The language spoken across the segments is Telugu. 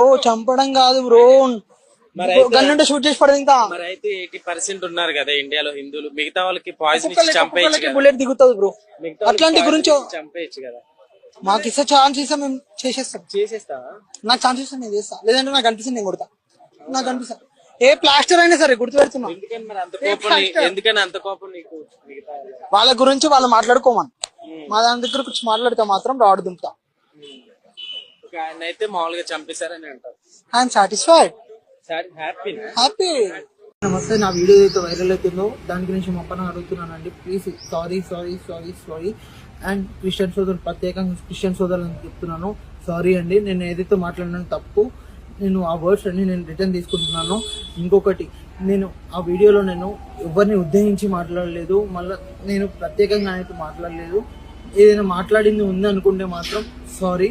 ఓ చంపడం కాదు బ్రో. గన్నుంటే షూట్ చేసి పడదు ఇంకా. మరి అయితే ఎయిటీ పర్సెంట్ ఉన్నారు కదా ఇండియాలో హిందువులు. మిగతా వాళ్ళకి పాయిజన్ ఇచ్చి చంపేయచ్చు కదా. బుల్లెట్ దిగుతుంది బ్రో. మిగతా వాళ్ళకి అట్లాంటి గురించి ఇచ్చి చంపేయచ్చు కదా. మాకు ఇస్తే ఛాన్స్ ఇస్తే మేము చేసేస్తాం. చేసేస్తావా? నాకు ఛాన్స్ ఇస్తే నేను చేస్తా. లేదంటే నాకు అనిపిస్తుంది నేను కొడతా. నాకు అనిపిస్తా. ఏ ప్లాస్టర్ అయినా సరే గుర్తు పెడుతున్నా ఎందుకని మరి అంత కోపం నీ- ఎందుకని అంత కోపం నీకు? మిగతా వాళ్ళ? గురించి వాళ్ళు మాట్లాడుకోమని. మా దాని దగ్గర వచ్చి మాట్లాడితే మాత్రం రాడు దింపుతా. ఒక ఆయన అయితే మామూలుగా చంపేశారని అంటారు. ఐఎమ్ సాటిస్ఫైడ్ హ్యాపీ హ్యాపీ నమస్తే నా వీడియో ఏదైతే వైరల్ అవుతుందో దాని గురించి మొక్కన అడుగుతున్నానండి. Please sorry sorry sorry sorry and Christian సోదరులు ప్రత్యేకంగా క్రిస్టియన్ సోదరులు అని చెప్తున్నాను. సారీ అండి నేను ఏదైతే మాట్లాడినా తప్పు నేను ఆ వర్డ్స్ అన్ని నేను రిటర్న్ తీసుకుంటున్నాను. ఇంకొకటి నేను ఆ వీడియోలో నేను ఎవరిని ఉద్దేశించి మాట్లాడలేదు మళ్ళీ నేను ప్రత్యేకంగా అయితే మాట్లాడలేదు. ఏదైనా మాట్లాడింది ఉంది అనుకుంటే మాత్రం సారీ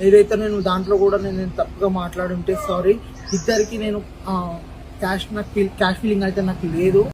ఏదైతే నేను దాంట్లో కూడా నేను నేను తప్పుగా మాట్లాడుంటే సారీ ఇద్దరికి నేను క్యాష్ నాకు క్యాష్ ఫీలింగ్ అయితే నాకు లేదు.